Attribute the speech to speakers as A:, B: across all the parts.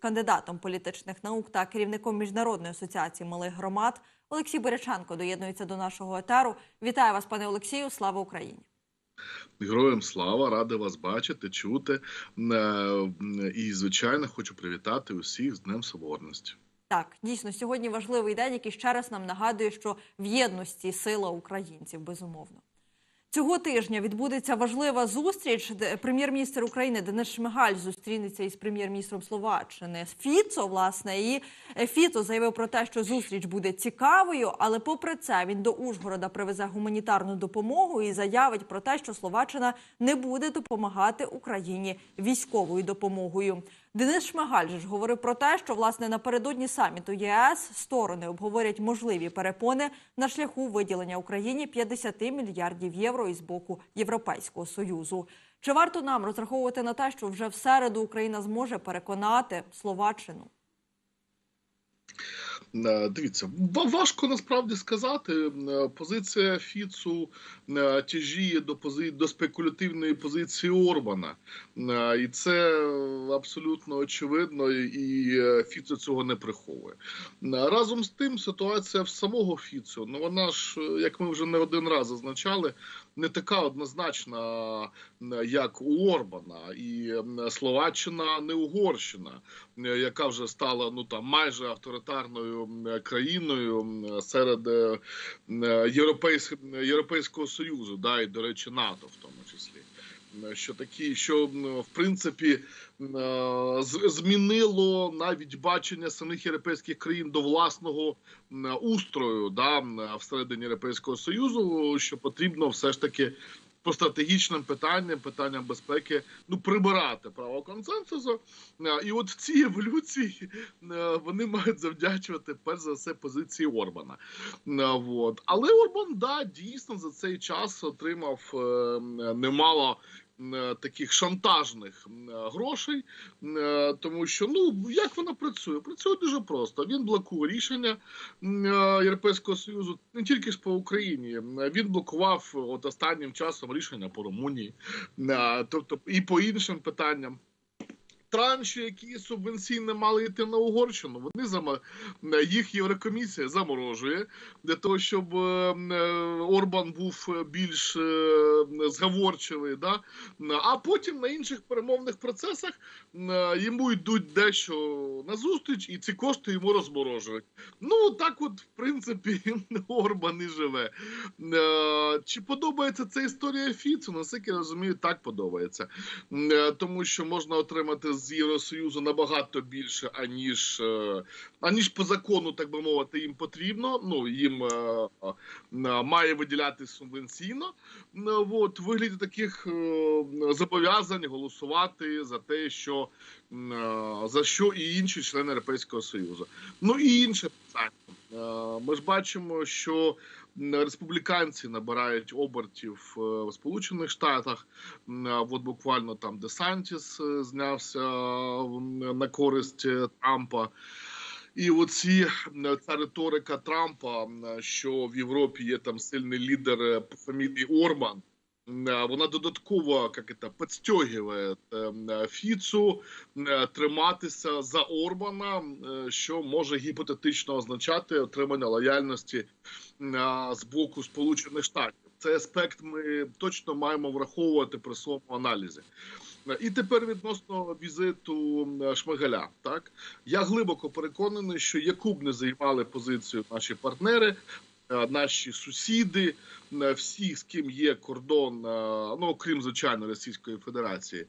A: Кандидатом політичних наук та керівником міжнародної асоціації малих громад Олексій Боряченко доєднується до нашого етеру. Вітаю вас, пане Олексію. Слава Україні!
B: Героям слава, радий вас бачити, чути. Е, І, звичайно, хочу привітати усіх з Днем Соборності.
A: Так, дійсно, сьогодні важливий день, який ще раз нам нагадує, що в єдності сила українців, безумовно. Цього тижня відбудеться важлива зустріч. Прем'єр-міністр України Денис Шмигаль зустрінеться із прем'єр-міністром Словаччини Фіцо. Власне, і е, Фіцо заявив про те, що зустріч буде цікавою, але попри це він до Ужгорода привезе гуманітарну допомогу і заявить про те, що Словаччина не буде допомагати Україні військовою допомогою. Денис Шмигаль же ж говорив про те, що власне напередодні саміту ЄС сторони обговорять можливі перепони на шляху виділення Україні 50 мільярдів євро із боку Європейського союзу. Чи варто нам розраховувати на те, що вже в середу Україна зможе переконати Словаччину?
B: Е, Дивіться, ва- важко насправді сказати. Е, Позиція Фіцу е, тяжіє до пози... до спекулятивної позиції Орбана, і це абсолютно очевидно, і Фіцо цього не приховує. Разом з тим, ситуація в самого Фіцу, ну вона ж, як ми вже не один раз зазначали, не така однозначна, як у Орбана, і Словаччина не Угорщина, яка вже стала ну там майже авторитарною країною серед е, європейсь... Європейського союзу, да, і до речі, НАТО в тому числі. Що такі, що в принципі е, змінило навіть бачення самих європейських країн до власного устрою, да, всередині Європейського союзу, що потрібно все ж таки по стратегічним питанням, питанням безпеки, ну прибирати право консенсусу. Е, І от в цій еволюції е, вони мають завдячувати перш за все позиції Орбана. Е, Вот. Але Орбан да дійсно за цей час отримав е, немало. Е, Таких шантажних е, грошей, е, тому що ну як вона працює? Працює дуже просто. Він блокує рішення Європейського союзу не тільки ж по Україні. Він блокував от останнім часом рішення по Румунії, тобто і по іншим питанням. Транші, які субвенційно мали йти на Угорщину, вони зама... їх Єврокомісія заморожує для того, щоб е, е, Орбан був більш е, зговорчивий. Да? А потім на інших перемовних процесах йому йдуть дещо назустріч, і ці кошти йому розморожують. Ну так, от, в принципі, Орбан і живе. Чи подобається ця історія Фіцу? Наскільки я розумію, так подобається. Тому що можна отримати з Євросоюзу набагато більше, аніж, е, аніж по закону, так би мовити, їм потрібно. Ну, їм е, е, має виділяти субвенційно. От, вигляді таких зобов'язань голосувати за те, що за що і інші члени Європейського Союзу. Ну і інше питання. Ми ж бачимо, що республіканці набирають обертів е, в Сполучених Штатах. От буквально там Десантіс е, знявся на користь е, Трампа. І оці ця риторика Трампа, що в Європі є там сильний лідер по фамілії Орман. А Вона додатково як це, підстягує ем, е, Фіцу е, триматися за Орбана, е, що може гіпотетично означати отримання лояльності е, з боку Сполучених Штатів. Цей аспект ми точно маємо враховувати при своєму аналізі. Е, І тепер відносно візиту е, Шмигаля. Так я глибоко переконаний, що яку б не займали позицію наші партнери, е, наші сусіди, е, всі, з ким є кордон, е, ну окрім звичайно Російської Федерації,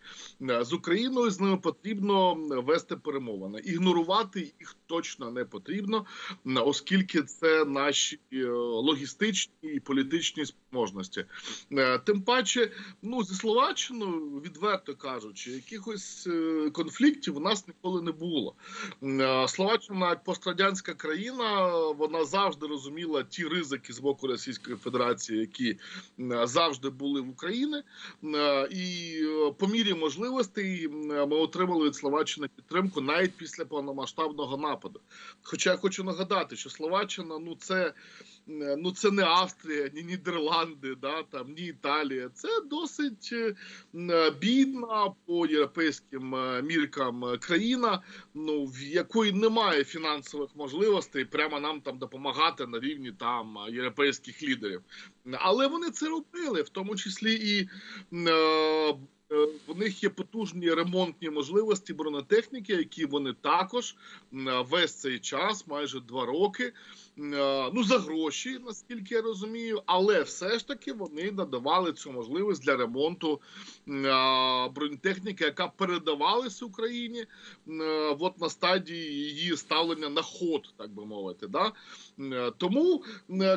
B: е, з Україною з ними потрібно вести перемовини. Ігнорувати їх точно не потрібно, оскільки це наші е, логістичні і політичні спроможності. Е, Тим паче, ну зі Словаччиною, відверто кажучи, якихось е, конфліктів у нас ніколи не було. Е, Словаччина, пострадянська країна, вона завжди розуміла ті ризики з боку Російської Федерації, які е, завжди були в Україні. Е, І е, по мірі можливостей ми отримали від Словаччини підтримку навіть після повномасштабного нападу. Хоча я хочу нагадати, що Словаччина ну це. Ну, це не Австрія, ні Нідерланди, да, там, ні Італія. Це досить бідна по європейським міркам країна, ну, в якої немає фінансових можливостей прямо нам там допомагати на рівні там е, європейських лідерів. Але вони це робили, в тому числі і е, е, у них є потужні ремонтні можливості бронетехніки, які вони також весь цей час, майже два роки, ну за гроші, наскільки я розумію, але все ж таки вони надавали цю можливість для ремонту е, бронетехніки, яка передавалась Україні е, от на стадії її ставлення на ход, так би мовити. Да? Е, Тому,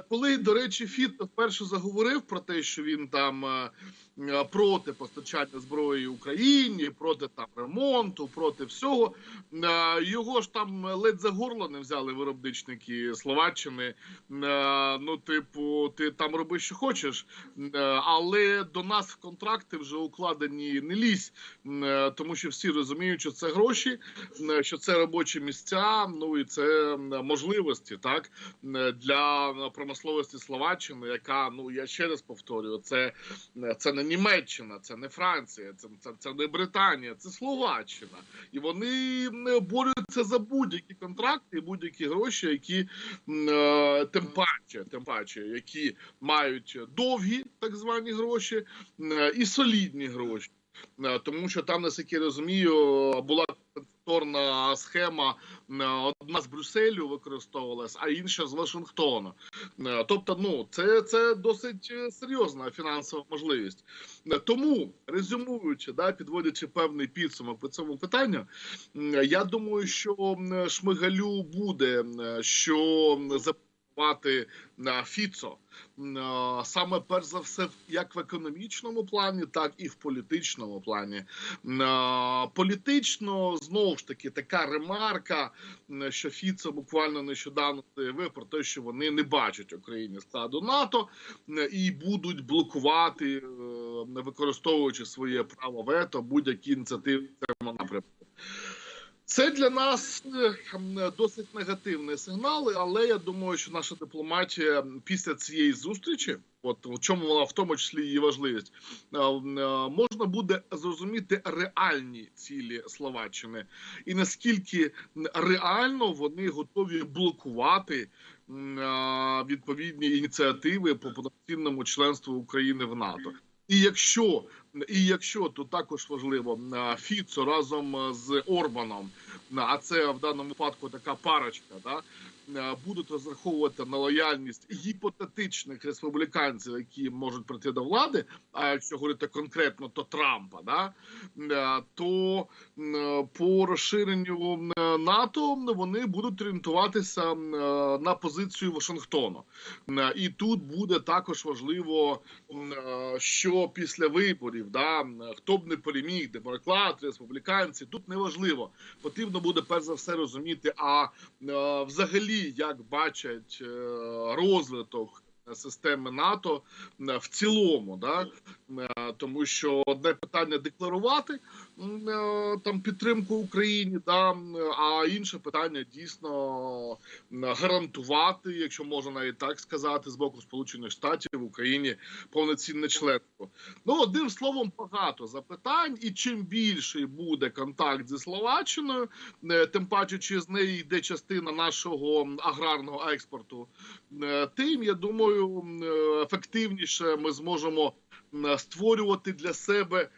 B: коли, до речі, Фіт вперше заговорив про те, що він там. е, е, Проти постачання зброї Україні, проти там ремонту, проти всього. Е, Його ж там ледь за горло не взяли виробничники Словаччини. Е, Ну, типу, ти там роби, що хочеш, Е, але до нас в контракти вже укладені не лізь, Е, тому що всі розуміють, що це гроші, що це робочі місця, ну і це можливості, так для промисловості Словаччини, яка ну я ще раз повторюю, це, це не Німеччина, це не Франція, це, це, це не Британія, це Словаччина, і вони борються за будь-які контракти, будь-які гроші, які тим паче, тим паче, які мають довгі так звані гроші е, і солідні гроші. Е, Тому що там, наскільки я розумію, була компенсаторна схема одна з Брюсселю використовувалась, а інша з Вашингтона. Тобто, ну це, це досить е, серйозна фінансова можливість. Е, Тому резюмуючи, да, підводячи певний підсумок по цьому питанню, я думаю, що Шмигалю буде що запропонувати на Фіцо. Саме перш за все, як в економічному плані, так і в політичному плані. Політично знову ж таки така ремарка, що Фіцо буквально нещодавно заявив про те, що вони не бачать Україні складу НАТО і будуть блокувати, е, використовуючи своє право вето будь-які ініціативи в цьому напрямку. Це для нас е, досить негативні сигнали, але я думаю, що наша дипломатія після цієї зустрічі, от в чому вона в тому числі її важливість, е, м, е, можна буде зрозуміти реальні цілі Словаччини і наскільки реально вони готові блокувати е, відповідні ініціативи по повноцінному членству України в НАТО. І якщо і якщо то також важливо Фіцо разом з Орбаном, а це в даному випадку така парочка, да будуть розраховувати на лояльність гіпотетичних республіканців, які можуть прийти до влади. А якщо говорити конкретно, то Трампа, да то по розширенню е, НАТО вони будуть орієнтуватися е, на позицію Вашингтону. Е, І тут буде також важливо, е, що після виборів, да, хто б не переміг, демократи, республіканці, тут не важливо. Потрібно буде перш за все розуміти, а е, взагалі як бачать е, розвиток системи НАТО е, в цілому, да? Е, тому що одне питання декларувати е, там підтримку Україні, да? а інше питання дійсно гарантувати, якщо можна навіть так сказати, з боку Сполучених Штатів в Україні повноцінне членство. Ну одним словом, багато запитань, і чим більший буде контакт зі Словаччиною, е, тим паче, чи з неї йде частина нашого аграрного експорту, тим я думаю, ефективніше ми зможемо створювати для себе е, е,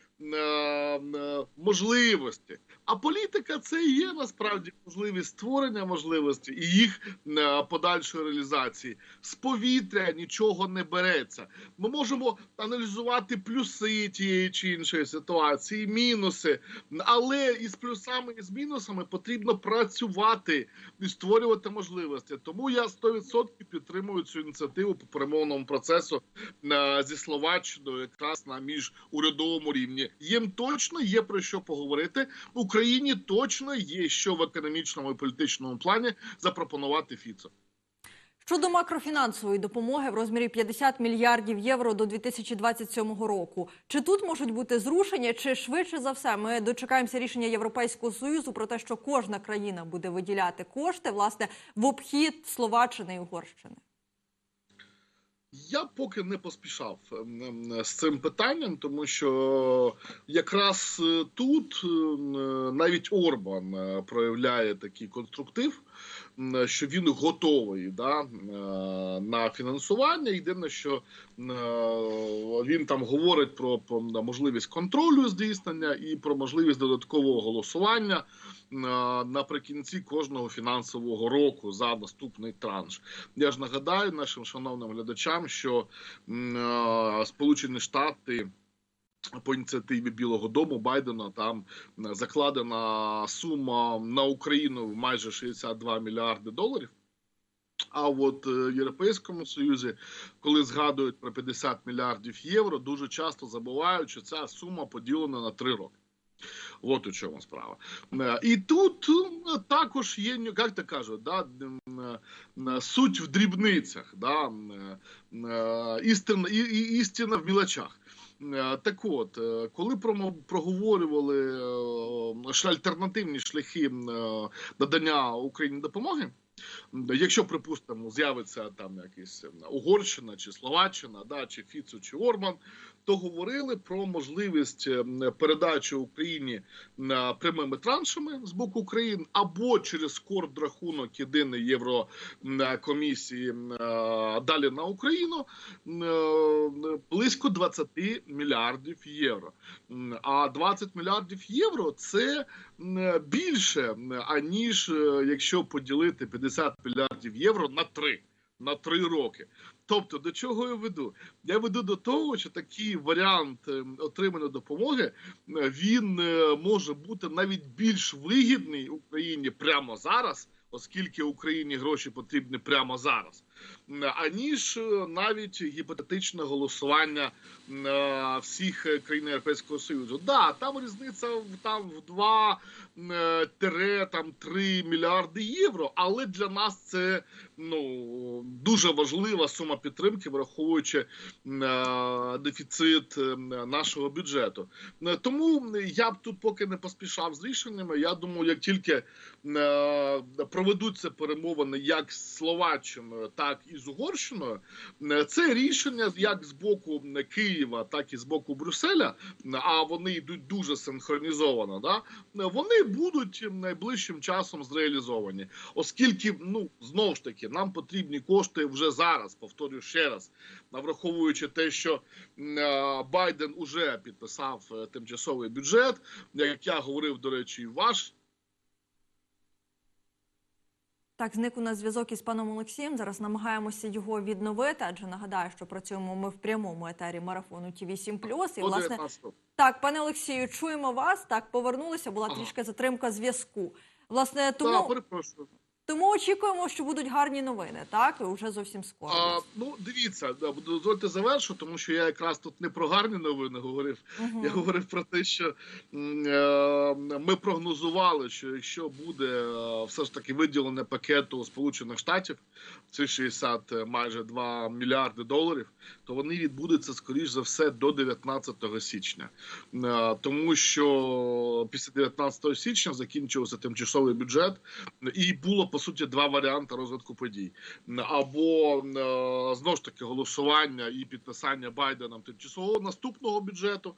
B: можливості. А політика це і є насправді можливість створення можливості і їх е, подальшої реалізації. З повітря нічого не береться. Ми можемо аналізувати плюси тієї чи іншої ситуації, мінуси, але із плюсами і з мінусами потрібно працювати і створювати можливості. Тому я 100% підтримую цю ініціативу по перемовному процесу е, зі Словаччиною, якраз на міжурядовому рівні. Їм точно є про що поговорити. Україні точно є що в економічному і політичному плані запропонувати Фіцо.
A: Щодо макрофінансової допомоги в розмірі 50 мільярдів євро до 2027 року, чи тут можуть бути зрушення, чи швидше за все ми дочекаємося рішення Європейського союзу про те, що кожна країна буде виділяти кошти власне в обхід Словаччини і Угорщини?
B: Я поки не поспішав ем, ем, з цим питанням, тому що якраз е, тут е, навіть Орбан е, проявляє такий конструктив, що він готовий да, на фінансування. Єдине, що він там говорить про, можливість контролю здійснення і про можливість додаткового голосування наприкінці кожного фінансового року за наступний транш. Я ж нагадаю нашим шановним глядачам, що е, Сполучені Штати. По ініціативі Білого Дому Байдена там закладена сума на Україну в майже 62 мільярди доларів. А от е, в Європейському Союзі, коли згадують про 50 мільярдів євро, дуже часто забувають, що ця сума поділена на три роки. От у чому справа. Е, І тут е, також є, як то кажуть, да, е, суть в дрібницях, да, істина, істина в мілочах. Так от, коли проговорювали альтернативні шляхи надання Україні допомоги, якщо, припустимо, з'явиться там якась Угорщина чи Словаччина, да, чи Фіцу, чи Орман, то говорили про можливість передачі Україні прямими траншами з боку України або через корд рахунок єдиної Єврокомісії е, далі на Україну е, близько 20 мільярдів євро. А 20 мільярдів євро це більше аніж е, якщо поділити 50 мільярдів євро на три. На три роки. Тобто, до чого я веду? Я веду до того, що такий варіант е, отримання допомоги е, він е, може бути навіть більш вигідний Україні прямо зараз, оскільки Україні гроші потрібні прямо зараз, аніж е, навіть гіпотетичне голосування е, всіх країн Європейського Союзу. Да, там різниця там в 2 м, е, там 3 мільярди євро, але для нас це ну дуже важлива сума підтримки, враховуючи дефіцит нашого бюджету. Тому я б тут поки не поспішав з рішеннями. Я думаю, як тільки проведуться перемовини як з Словаччиною, так і з Угорщиною, е, це рішення як з боку Києва, так і з боку Брюсселя. А вони йдуть дуже синхронізовано. Да? Вони будуть найближчим часом зреалізовані, оскільки ну знову ж таки нам потрібні кошти вже зараз. Повторюю ще раз, враховуючи те, що е, Байден уже підписав е, тимчасовий бюджет, як я говорив, до речі, ваш.
A: Так, зник у нас зв'язок із паном Олексієм. Зараз намагаємося його відновити, адже нагадаю, що працюємо ми в прямому етері марафону ТІВІ 7 І власне так, пане Олексію, чуємо вас. Так, повернулися. Була
B: Ага.
A: трішки затримка зв'язку. Власне, тому да,
B: перепрошую.
A: Тому очікуємо, що будуть гарні новини. Так, і вже зовсім скоро.
B: А, ну, дивіться, дозвольте завершу, тому що я якраз тут не про гарні новини говорив.
A: Мгм.
B: Я говорив про те, що е, ми прогнозували, що якщо буде е, все ж таки виділене пакету Сполучених Штатів, ці 60 е, майже 2 мільярди доларів, то вони відбудуться скоріш за все до 19 січня, Е, тому що після 19 січня закінчився тимчасовий бюджет, і було по суті два варіанти розвитку подій: або е, знову ж таки голосування і підписання Байденом тимчасового наступного бюджету.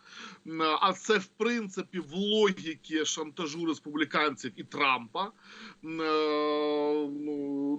B: А це в принципі в логіки шантажу республіканців і Трампа. Е,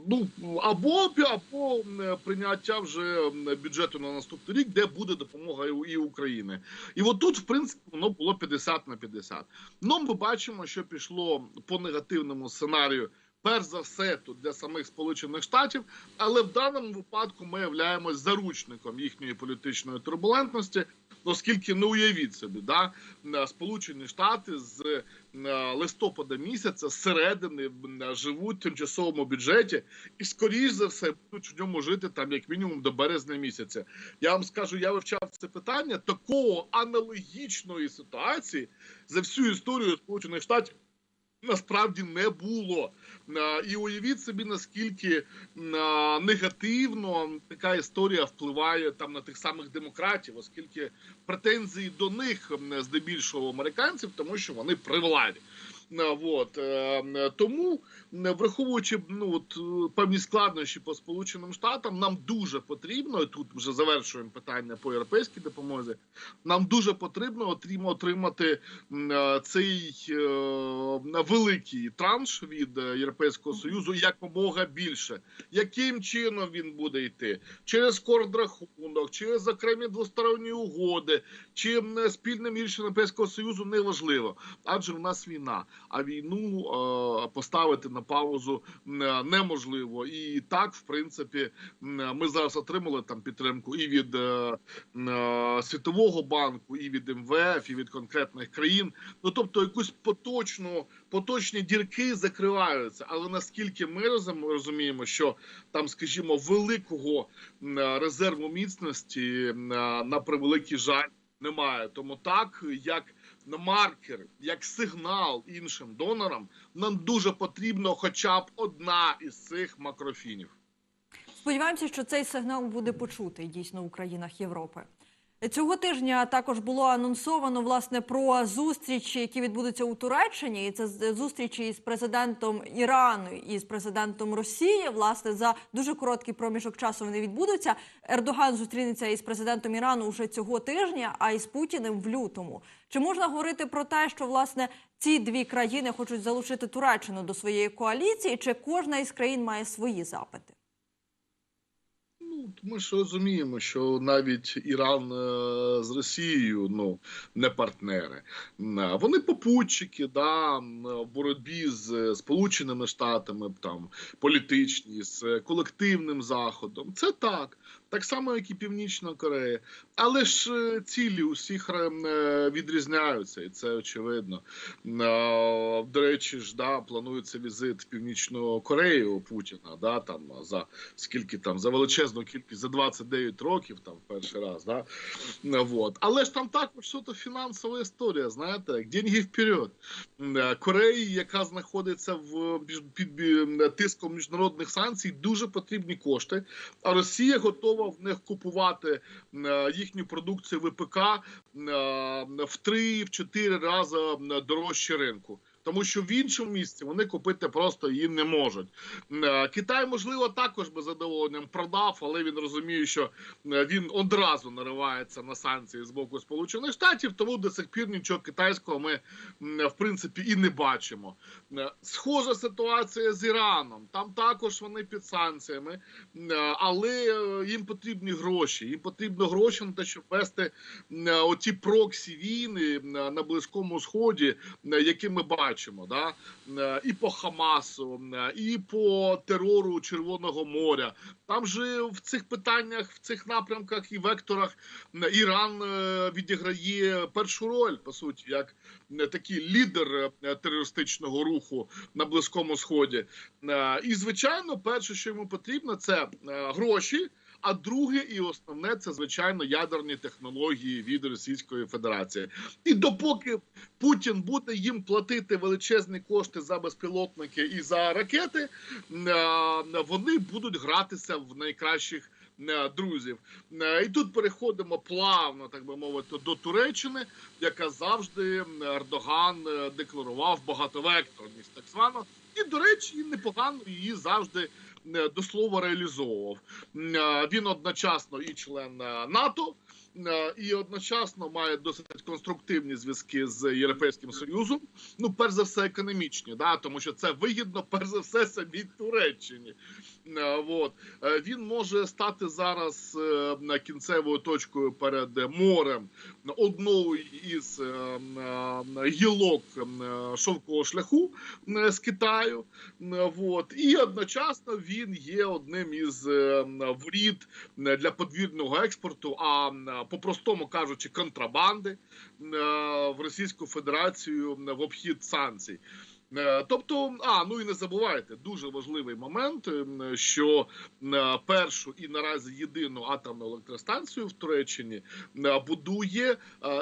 B: Ну або або прийняття вже бюджету на наступний рік, де буде допомога і України. І от тут, в принципі, воно було 50 на 50. Ну, ми бачимо, що пішло по негативному сценарію. Перш за все, тут для самих Сполучених Штатів, але в даному випадку ми являємось заручником їхньої політичної турбулентності, оскільки не уявіть собі, да е, Сполучені Штати з е, листопада місяця зсередини живуть в тимчасовому бюджеті, і скоріш за все будуть в ньому жити там як мінімум до березня місяця. Я вам скажу, я вивчав це питання такого аналогічної ситуації за всю історію Сполучених Штатів. Насправді не було. І уявіть собі, наскільки негативно така історія впливає там на тих самих демократів, оскільки претензії до них здебільшого американців, тому що вони при владі. Е, Вот. е, Тому, враховуючи ну, от, е, певні складнощі по Сполученим Штатам, нам дуже потрібно, і тут вже завершуємо питання по європейській допомозі, нам дуже потрібно отримати е, цей е, великий транш від Європейського Союзу якомога більше. Яким чином він буде йти? Через кордрахунок, через окремі двосторонні угоди, чи спільним рішенням Європейського Союзу неважливо, адже в нас війна. А війну е, поставити на паузу е, неможливо. І так, в принципі, ми зараз отримали там підтримку і від е, е, Світового банку, і від МВФ, і від конкретних країн. Ну тобто, якусь поточну, поточні дірки закриваються. Але наскільки ми розум- розуміємо, що там, скажімо, великого е, резерву міцності е, на превеликий жаль немає. Тому так як маркер, як сигнал іншим донорам, нам дуже потрібно хоча б одна із цих макрофінів.
A: Сподіваємося, що цей сигнал буде почутий дійсно у країнах Європи. Цього тижня також було анонсовано власне про зустрічі, які відбудуться у Туреччині. І це зустрічі із президентом Ірану і з президентом Росії. Власне, за дуже короткий проміжок часу вони відбудуться. Ердоган зустрінеться із президентом Ірану вже цього тижня, а із Путіним в лютому. Чи можна говорити про те, що власне ці дві країни хочуть залучити Туреччину до своєї коаліції? Чи кожна із країн має свої запити?
B: Ну, ми ж розуміємо, що навіть Іран е, з Росією ну не партнери. М, Вони попутчики, да, в боротьбі з е, Сполученими Штатами, там політичні, з е, колективним заходом. Це так, так само, як і Північна Корея. Але ж е, цілі усіх е, відрізняються, і це очевидно. До речі, ж да, планується візит в Північну Корею Путіна, да, там за скільки там за величезну кількість за 29 років, там перший раз, да вот. Але ж там також суто фінансова історія. Знаєте, як деньги вперед. Е, Кореї, яка знаходиться в під тиском міжнародних санкцій, дуже потрібні кошти. А Росія готова в них купувати е, їхню продукцію ВПК е, в 3-4 рази м, дорожче ринку. Тому що в іншому місці вони купити просто її не можуть. Е, Китай, можливо, також би задоволенням продав, але він розуміє, що е, він одразу наривається на санкції з боку Сполучених Штатів, тому до сих пір нічого китайського ми в принципі і не бачимо. Е, Схожа ситуація з Іраном. Там також вони під санкціями, але їм потрібні гроші. Їм потрібно гроші на те, щоб вести оці проксі війни на Близькому Сході, які ми бачимо, да? Е, і по Хамасу, е, і по терору Червоного моря. Там же в цих питаннях, в цих напрямках і векторах е, Іран відіграє першу роль, по суті, як такий лідер терористичного руху на Близькому Сході. І звичайно, перше, що йому потрібно, це гроші. А друге і основне це звичайно ядерні технології від Російської Федерації. І допоки Путін буде їм платити величезні кошти за безпілотники і за ракети, е, вони будуть гратися в найкращих е, друзів. Е, І тут переходимо плавно, так би мовити, до Туреччини, яка завжди Ердоган декларував багатовекторність, так звано. І, до речі, непогано її завжди до слова реалізовував. Е, Він одночасно і член е, НАТО. Е, І одночасно має досить конструктивні зв'язки з Європейським Союзом. Ну, перш за все, економічні, да, тому що це вигідно, перш за все, самій Туреччині. Е, Вот. Е, Він може стати зараз кінцевою точкою перед морем одною із гілок шовкового шляху з Китаю. Вот. І одночасно він є одним із воріт для подвірного експорту, а по-простому кажучи, контрабанди е, в Російську Федерацію в обхід санкцій. Е, Тобто, а ну і не забувайте, дуже важливий момент, е, що першу і наразі єдину атомну електростанцію в Туреччині будує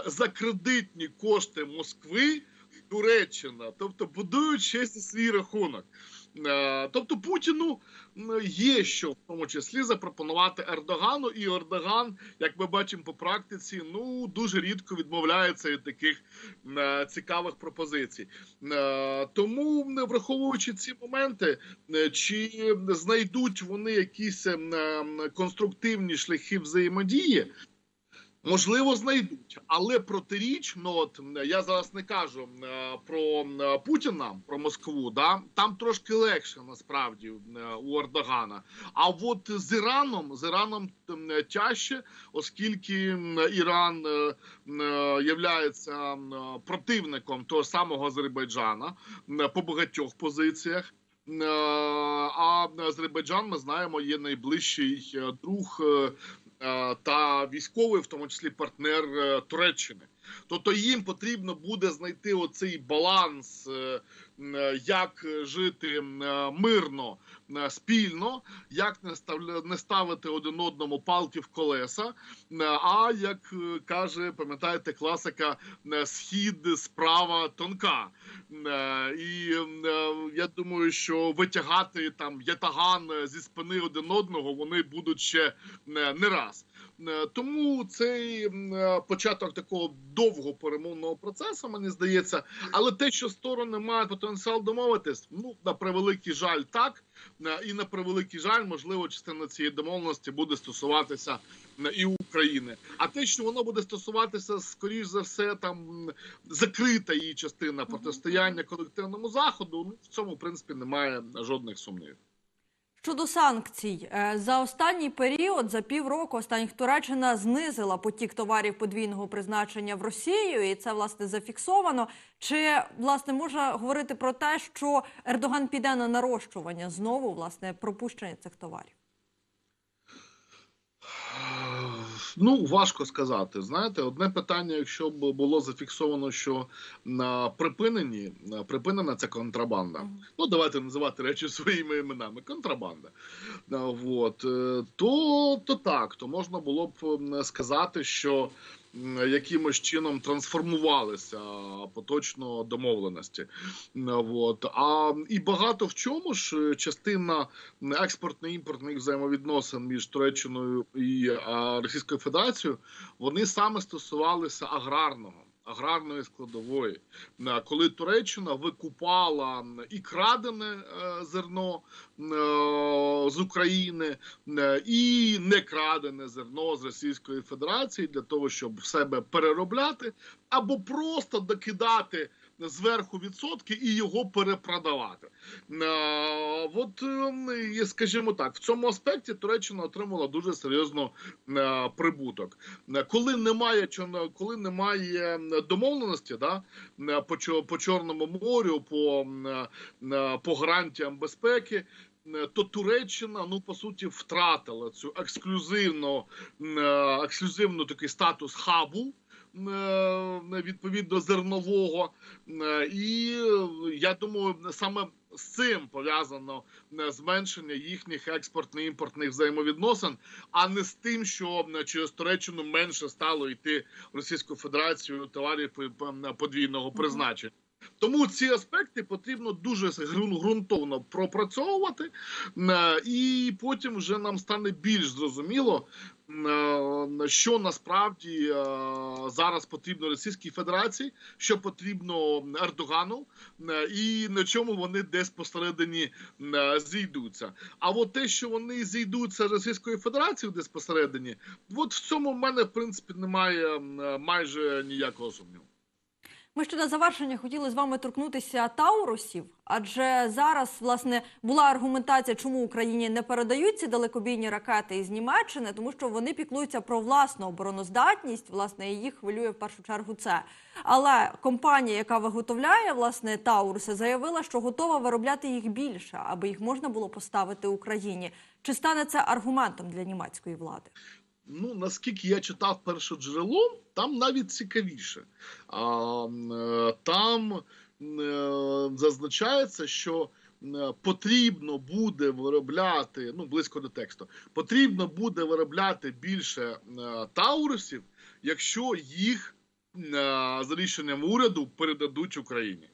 B: за кредитні кошти Москви Туреччина, тобто будують за свій рахунок. Е, Тобто Путіну є що в тому числі запропонувати Ердогану, і Ердоган, як ми бачимо по практиці, ну дуже рідко відмовляється від таких е, цікавих пропозицій. Е, Тому, враховуючи ці моменти, чи знайдуть вони якісь ем, ем, конструктивні шляхи взаємодії? Можливо, знайдуть, але протиріч, ну от я зараз не кажу е, про м, Путіна, про Москву. Да там трошки легше насправді е, у Ердогана. А от з Іраном з Іраном тяжче, оскільки Іран е, е, е, противником того самого Азербайджана по багатьох позиціях. Е, А Азербайджан, ми знаємо, є найближчий е, друг е, е, та військовий, в тому числі партнер е, Туреччини. Тобто їм потрібно буде знайти оцей баланс, е, е, як жити е, мирно е, спільно, як не ставити один одному палки в колеса. е, А як е, каже, пам'ятаєте, класика е, схід справа тонка. Е, І е, я думаю, що витягати там ятаган е, зі спини один одного вони будуть ще не раз. Е, Тому цей е, початок такого довго перемовного процесу, мені здається, але те, що сторони мають потенціал домовитись, ну на превеликий жаль, так Е, і на превеликий жаль, можливо, частина цієї домовленості буде стосуватися і України. А те, що воно буде стосуватися, скоріш за все, там закрита її частина протистояння колективному заходу, ну в цьому в принципі немає жодних сумнівів.
A: Щодо санкцій, е, за останній період, за півроку, останніх Туреччина знизила потік товарів подвійного призначення в Росію, і це власне зафіксовано. Чи власне можна говорити про те, що Ердоган піде на нарощування знову власне пропущення цих товарів?
B: Ну, важко сказати. Знаєте, одне питання, якщо б було зафіксовано, що на припинені припинена ця контрабанда.
A: Мгм.
B: Ну, давайте називати речі своїми іменами. Контрабанда. от е, То, то так, то можна було б сказати, що якимось чином трансформувалися поточно домовленості. От. А і багато в чому ж е, частина експортно-імпортних взаємовідносин між Туреччиною і Російською Федерацією, вони саме стосувалися аграрного. Аграрної складової, Е, коли Туреччина викупала і крадене е, зерно е, з України, і не крадене зерно з Російської Федерації для того, щоб себе переробляти, або просто докидати зверху відсотки і його перепродавати. Е, От, е, скажімо так, в цьому аспекті Туреччина отримала дуже серйозно е, прибуток. Е, Коли немає коли немає домовленості, да, по, по Чорному морю, по, по гарантіям безпеки. То Туреччина, ну по суті, втратила цю ексклюзивну, ексклюзивну такий статус хабу відповідно зернового. Е, І е, я думаю, саме з цим пов'язано е, зменшення їхніх експортно-імпортних взаємовідносин, а не з тим, що е, через Туреччину менше стало йти в Російську Федерацію товарів е, подвійного призначення. Тому ці аспекти потрібно дуже ґрун- ґрунтовно пропрацьовувати, е, і потім вже нам стане більш зрозуміло, е, що насправді е, зараз потрібно Російській Федерації, що потрібно Ердогану, е, і на чому вони десь посередині е, зійдуться. А от те, що вони зійдуться з Російською Федерацією десь посередині, от в цьому в мене в принципі немає е, майже ніякого сумніву.
A: Ми ще на завершення хотіли з вами торкнутися таурусів, адже зараз власне була аргументація, чому Україні не передають ці далекобійні ракети із Німеччини, тому що вони піклуються про власну обороноздатність. Власне, їх хвилює в першу чергу це. Але компанія, яка виготовляє власне тауруси, заявила, що готова виробляти їх більше, аби їх можна було поставити Україні. Чи стане це аргументом для німецької влади?
B: Ну, наскільки я читав перше джерело, там навіть цікавіше. А, е, там е, зазначається, що е, потрібно буде виробляти, ну, близько до тексту, потрібно буде виробляти більше таурусів, якщо їх за рішенням уряду передадуть Україні.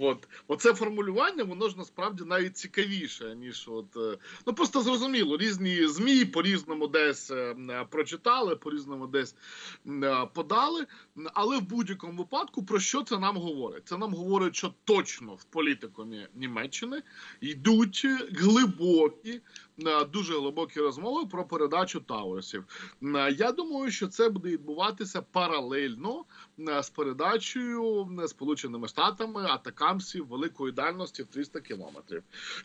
B: От. Оце формулювання, воно ж насправді навіть цікавіше, ніж от. е, Ну просто зрозуміло, різні ЗМІ по-різному десь е, прочитали, по-різному десь е, подали. Але в будь-якому випадку про що це нам говорить? Це нам говорить, що точно в політикумі Німеччини йдуть глибокі, е, дуже глибокі розмови про передачу Таурусів. М, Я думаю, що це буде відбуватися паралельно е, з передачею е, Сполученими Штатами атакамсів великої дальності в 300 кілометрів.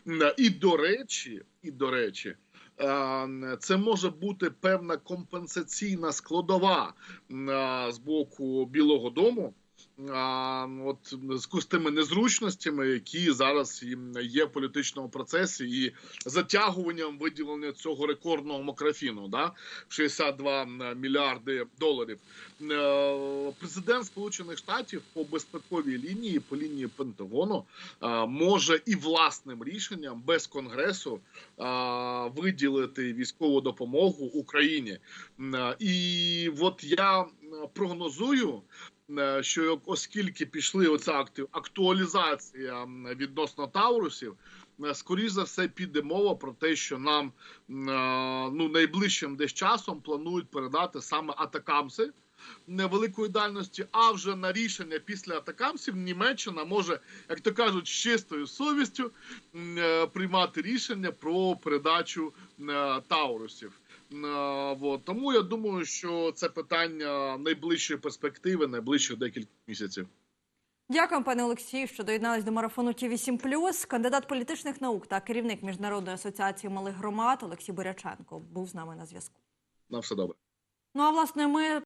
B: Е, І до речі, і до речі. е, Це може бути певна компенсаційна складова е, з боку Білого Дому. А, от з тими незручностями, які зараз є в політичному процесі, і затягуванням виділення цього рекордного макрофіну, да, 62 мільярди доларів. Е, Президент Сполучених Штатів по безпековій лінії, по лінії Пентагону, е, може і власним рішенням без конгресу е, виділити військову допомогу Україні. І от я прогнозую. Е, Що оскільки пішли оця актив- актуалізація відносно Таурусів, е, скоріш за все піде мова про те, що нам е, ну найближчим десь часом планують передати саме атакамси невеликої дальності. А вже на рішення після атакамсів Німеччина може, як то кажуть, з чистою совістю приймати рішення про передачу Таурусів. Е, Вот. Тому я думаю, що це питання найближчої перспективи, найближчих декілька місяців.
A: Дякую, пане Олексію, що доєднались до марафону Ті 8 Кандидат політичних наук та керівник міжнародної асоціації малих громад Олексій Боряченко був з нами на зв'язку.
B: На все добре.
A: Ну а власне, ми